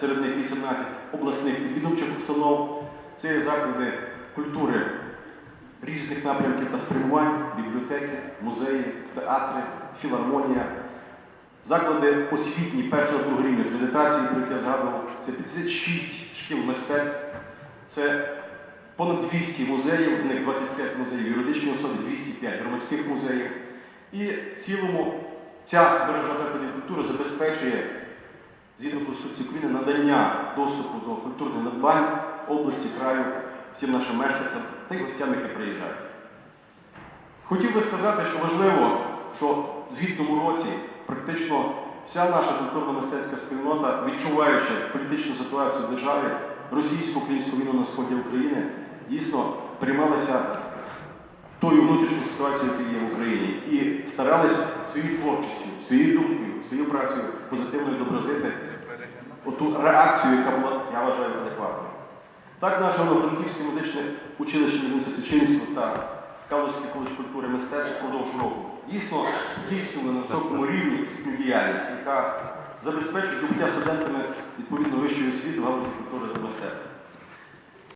серед них 18 обласних відвідувчих установ. Це заклади культури різних напрямків та спрямувань, бібліотеки, музеї, театри, філармонія, заклади освітні першого другого рівня акредитації, про які я згадував, це 56 шкіл мистецтв, це понад 200 музеїв, з них 25 музеїв юридичні особи, 205 громадських музеїв. І в цілому ця мережа закладів культури забезпечує Конституції надання доступу до культурних надбань області, краю, всім нашим мешканцям та й гостям, які приїжджають. Хотів би сказати, що важливо, що в звітному році практично вся наша культурно-мистецька спільнота, відчуваючи політичну ситуацію в державі, російсько-українську війну на сході України, дійсно приймалися тою внутрішньою ситуацією, яка є в Україні, і старалися своєю творчістю, своєю думкою, своєю працею позитивно відобразити оту реакцію, яка була, я вважаю, адекватною. Так, наше Івано-Франківське музичне училище Дениса Сичинського та Калузький коледж культури мистецтв впродовж року дійсно здійснили на високому рівні діяльність, яка забезпечує здобуття студентами відповідно вищої освіти в галузі культури та мистецтва.